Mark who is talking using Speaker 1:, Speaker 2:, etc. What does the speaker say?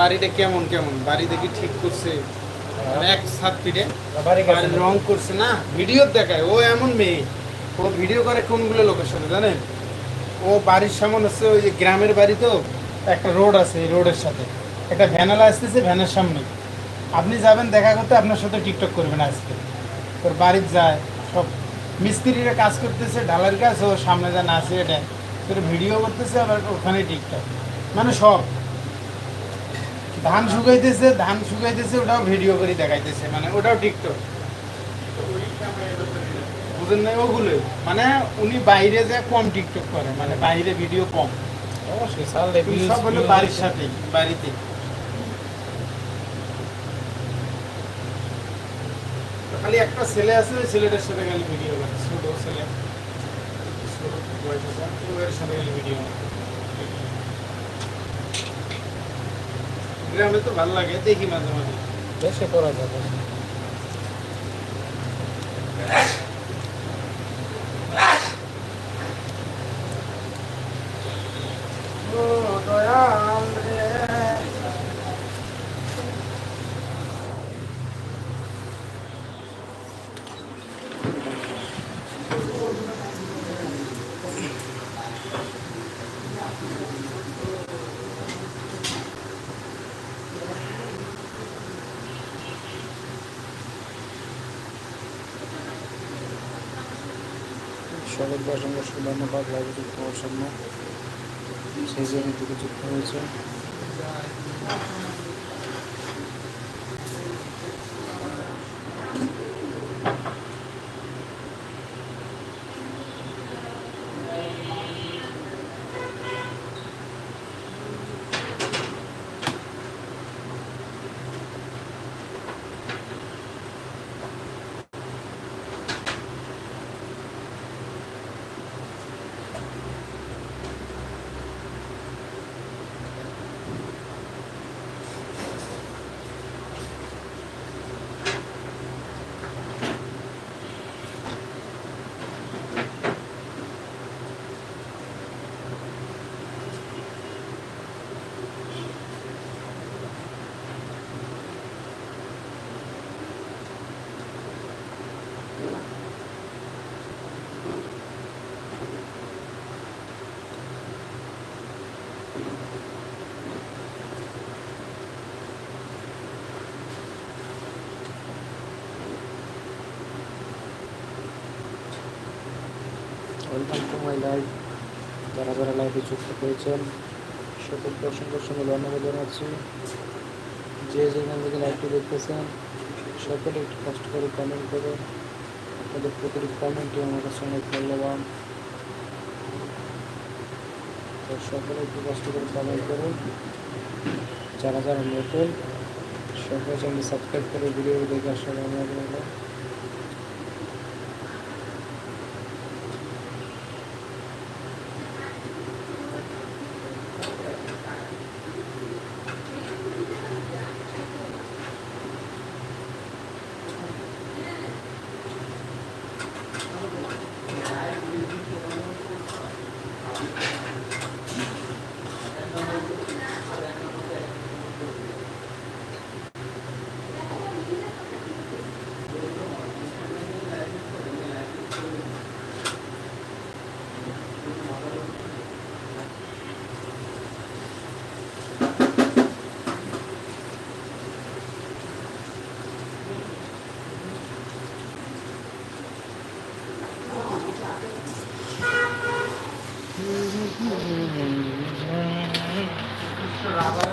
Speaker 1: বাড়িটা কেমন কেমন? বাড়ি দেখি ঠিক করছে? মানে এক সাত ফিটে। রং করছে না ভিডিও দেখায়। ও এমন মেয়ে। ও ভিডিও করে কোনগুলো লোকেশনে জানেন? ও বাড়ির সামনে হচ্ছে ওই যে গ্রামের বাড়ি তো একটা রোড আছে এই রোডের সাথে। একটা ভ্যানালা আসতেছে ভ্যানের সামনে। আপনি যাবেন দেখা করতে আপনার সাথে টিকটক করবেন আজকে। তোর বাড়ির যায় সব মিস্ত্রিরা কাজ করতেছে ঢালার কাজ ও সামনে যা নাচে এটা। তোর ভিডিও করতেছে আবার ওখানে টিকটক। মানে সব। ধান শুকাইতেছে ধান শুকাইতেছে ওটাও ভিডিও করে দেখাইতেছে মানে ওটাও টিকটক বুঝেন নাই ওগুলো মানে উনি বাইরে যে কম টিকটক করে মানে বাইরে ভিডিও কম। সব হলো বাড়ির খালি একটা ছেলে আছে ছেলেটার সাথে খালি ভিডিও করে ছোট ছেলে। ছোট সাথে খালি ভিডিও গ্রামে তো ভালো লাগে দেখি মাঝে মাঝে।
Speaker 2: দেশে করা যাবে সকলকে অসংখ্য ধন্যবাদ লাইভে যুক্ত হওয়ার জন্য সেই জন্য কিছু হয়েছে ওয়েলকাম টু মাই লাইভ যারা যারা লাইভে যুক্ত হয়েছেন, সকলকে অসংখ্য অসংখ্য ধন্যবাদ জানাচ্ছি। যে যেখান থেকে লাইভটি দেখতেছেন, সকলে একটু কষ্ট করে কমেন্ট করে আপনাদের প্রতিটি কমেন্টই আমার কাছে অনেক মূল্যবান। তো সকলে একটু কষ্ট করে কমেন্ট করুন। যারা যারা নতুন, সকলে চ্যানেল সাবস্ক্রাইব করে ভিডিও দেখে আসার অনুরোধ bravo. Eh.